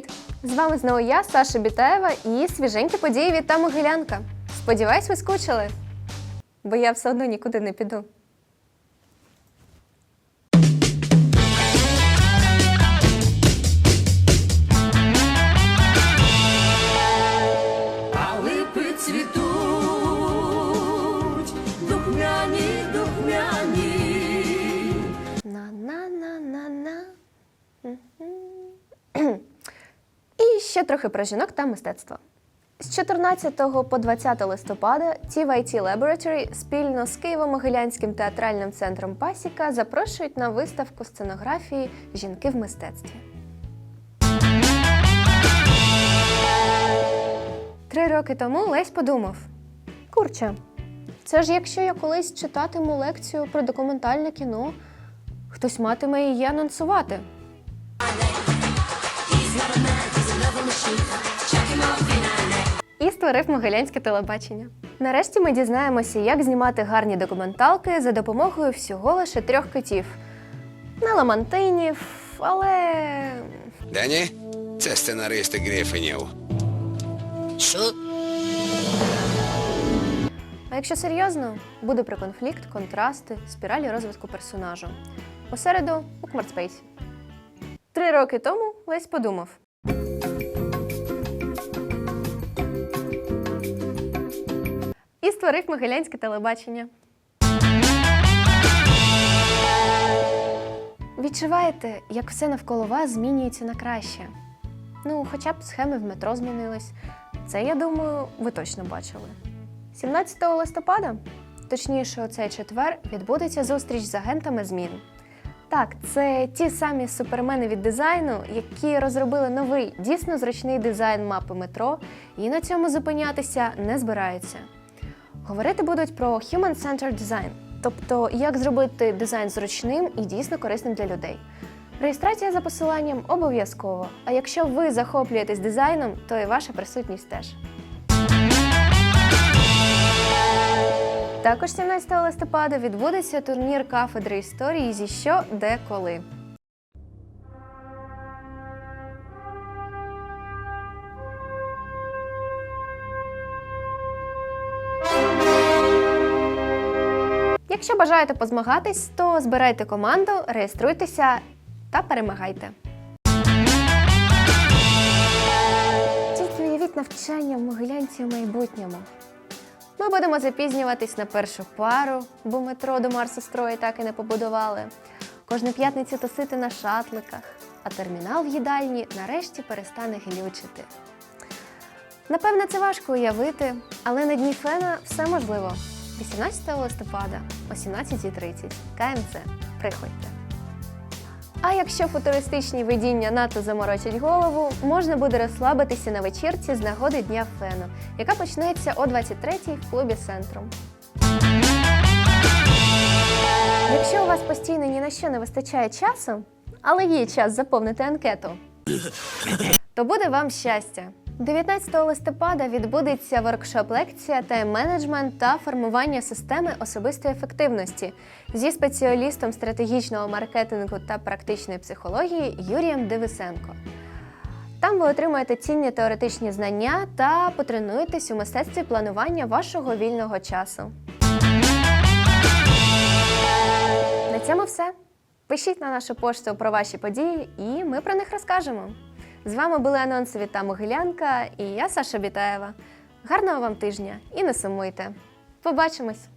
Привіт! З вами знову я, Саша Бітаєва, і свіженькі події від та Могилянка. Сподіваюсь, ви скучили, бо я все одно нікуди не піду. А липи цвітуть, ще трохи про жінок та мистецтво. З 14 по 20 листопада TVT Laboratory спільно з Києво-Могилянським театральним центром Пасіка запрошують на виставку сценографії Жінки в мистецтві. Три роки тому Лесь подумав: курче, це ж якщо я колись читатиму лекцію про документальне кіно, хтось матиме її анонсувати. І створив могилянське телебачення. Нарешті ми дізнаємося, як знімати гарні документалки за допомогою всього лише трьох китів. Не ламантинів, але Да ні? Це сценаристи Грифінів. Що? А якщо серйозно, буде про конфлікт, контрасти, спіралі розвитку персонажу. Посереду у Кмартспейсі. Три роки тому Лесь подумав. І створив Могилянське телебачення. Відчуваєте, як все навколо вас змінюється на краще. Ну, хоча б схеми в метро змінились. Це, я думаю, ви точно бачили. 17 листопада, точніше, у цей четвер, відбудеться зустріч з агентами змін. Так, це ті самі супермени від дизайну, які розробили новий, дійсно зручний дизайн мапи метро, і на цьому зупинятися не збираються. Говорити будуть про Human-Centered Design, тобто як зробити дизайн зручним і дійсно корисним для людей. Реєстрація за посиланням обов'язково. А якщо ви захоплюєтесь дизайном, то і ваша присутність теж. Також 17 листопада відбудеться турнір кафедри історії зі що, де, коли. Якщо бажаєте позмагатись, то збирайте команду, реєструйтеся та перемагайте. Тільки уявіть навчання в Могилянці у майбутньому. Ми будемо запізнюватись на першу пару, бо метро до Марсу строї так і не побудували. Кожну п'ятницю тусити на шатликах, а термінал в їдальні нарешті перестане глючити. Напевне, це важко уявити, але на дні фена все можливо. 18 листопада о 17.30 КМЦ. Приходьте. А якщо футуристичні видіння надто заморочать голову, можна буде розслабитися на вечірці з нагоди Дня Фену, яка почнеться о 23-й в клубі Центрум. Якщо у вас постійно ні на що не вистачає часу, але є час заповнити анкету, то буде вам щастя. 19 листопада відбудеться воркшоп-лекція тайм-менеджмент та формування системи особистої ефективності зі спеціалістом стратегічного маркетингу та практичної психології Юрієм Дивисенко. Там ви отримаєте цінні теоретичні знання та потренуєтесь у мистецтві планування вашого вільного часу. На цьому все. Пишіть на нашу пошту про ваші події, і ми про них розкажемо. З вами були анонсові та Могилянка і я Саша Бітаєва. Гарного вам тижня і не сумуйте. Побачимось!